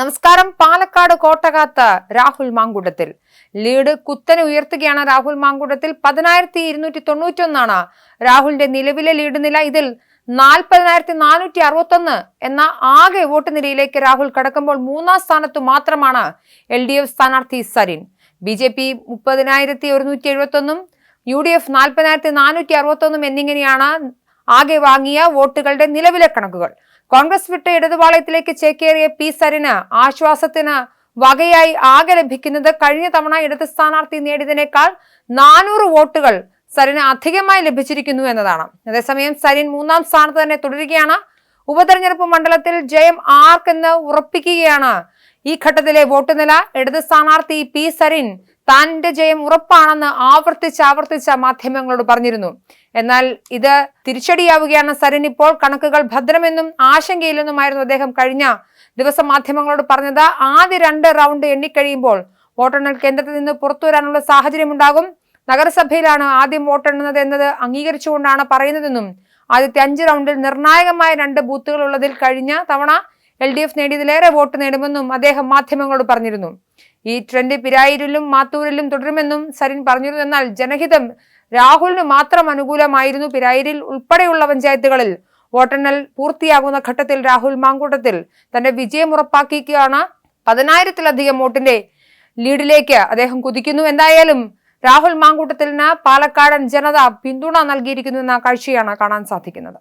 നമസ്കാരം. പാലക്കാട് കോട്ടകാത്ത് രാഹുൽ മാങ്കുടത്തിൽ ലീഡ് കുത്തനെ ഉയർത്തുകയാണ് രാഹുൽ മാങ്കുടത്തിൽ പതിനായിരത്തി ഇരുന്നൂറ്റി തൊണ്ണൂറ്റി ഒന്നാണ് രാഹുലിന്റെ നിലവിലെ ലീഡ് നില. ഇതിൽ നാൽപ്പതിനായിരത്തി നാനൂറ്റി അറുപത്തൊന്ന് എന്ന ആകെ വോട്ട് നിലയിലേക്ക് രാഹുൽ കടക്കുമ്പോൾ മൂന്നാം സ്ഥാനത്തു മാത്രമാണ് എൽ ഡി എഫ് സ്ഥാനാർത്ഥി സരിൻ. ബി ജെ പി മുപ്പതിനായിരത്തി ഒരുന്നൂറ്റി എഴുപത്തൊന്നും യു ഡി എഫ് നാൽപ്പതിനായിരത്തി നാനൂറ്റി അറുപത്തൊന്നും എന്നിങ്ങനെയാണ് ആകെ വാങ്ങിയ വോട്ടുകളുടെ നിലവിലെ കണക്കുകൾ. കോൺഗ്രസ് വിട്ട് ഇടതുപാളയത്തിലേക്ക് ചേക്കേറിയ പി സരിന് ആശ്വാസത്തിന് വകയായി ആകെ ലഭിക്കുന്നത് കഴിഞ്ഞ തവണ ഇടത് സ്ഥാനാർത്ഥി നേടിയതിനേക്കാൾ നാനൂറ് വോട്ടുകൾ സരിന് അധികമായി ലഭിച്ചിരിക്കുന്നു എന്നതാണ്. അതേസമയം സരിൻ മൂന്നാം സ്ഥാനത്ത് തന്നെ തുടരുകയാണ്. ഉപതെരഞ്ഞെടുപ്പ് മണ്ഡലത്തിൽ ജയം ആർക്കെന്ന് ഉറപ്പിക്കുകയാണ് ഈ ഘട്ടത്തിലെ വോട്ട് നില ഇടത് സ്ഥാനാർത്ഥി പി സരിൻ താന്റെ ജയം ഉറപ്പാണെന്ന് ആവർത്തിച്ച് ആവർത്തിച്ച മാധ്യമങ്ങളോട് പറഞ്ഞിരുന്നു. എന്നാൽ ഇത് തിരിച്ചടിയാവുകയാണ് സരിൻ ഇപ്പോൾ കണക്കുകൾ ഭദ്രമെന്നും ആശങ്കയില്ലെന്നുമായിരുന്നു അദ്ദേഹം കഴിഞ്ഞ ദിവസം മാധ്യമങ്ങളോട് പറഞ്ഞത്. ആദ്യ രണ്ട് റൗണ്ട് എണ്ണിക്കഴിയുമ്പോൾ വോട്ടെണ്ണൽ കേന്ദ്രത്തിൽ നിന്ന് പുറത്തു വരാനുള്ള സാഹചര്യമുണ്ടാകും. നഗരസഭയിലാണ് ആദ്യം വോട്ടെണ്ണുന്നത് എന്നത് അംഗീകരിച്ചുകൊണ്ടാണ് പറയുന്നതെന്നും ആദ്യത്തെ അഞ്ച് റൗണ്ടിൽ നിർണായകമായ രണ്ട് ബൂത്തുകൾ ഉള്ളതിൽ കഴിഞ്ഞ തവണ എൽ ഡി എഫ് നേടിയതിലേറെ വോട്ട് നേടുമെന്നും അദ്ദേഹം മാധ്യമങ്ങളോട് പറഞ്ഞിരുന്നു. ഈ ട്രെൻഡ് പിരായിരിലും മാത്തൂരിലും തുടരുമെന്നും സരിൻ പറഞ്ഞിരുന്നു. എന്നാൽ ജനഹിതം രാഹുലിന് മാത്രം അനുകൂലമായിരുന്നു പിരായിരിൽ ഉൾപ്പെടെയുള്ള പഞ്ചായത്തുകളിൽ. വോട്ടെണ്ണൽ പൂർത്തിയാകുന്ന ഘട്ടത്തിൽ രാഹുൽ മാങ്കൂട്ടത്തിൽ തന്റെ വിജയം ഉറപ്പാക്കിയാണ് പതിനായിരത്തിലധികം വോട്ടിന്റെ ലീഡിലേക്ക് അദ്ദേഹം കുതിക്കുന്നു. എന്തായാലും രാഹുൽ മാങ്കൂട്ടത്തിന് പാലക്കാടൻ ജനത പിന്തുണ നൽകിയിരിക്കുന്നു എന്ന കാഴ്ചയാണ് കാണാൻ സാധിക്കുന്നത്.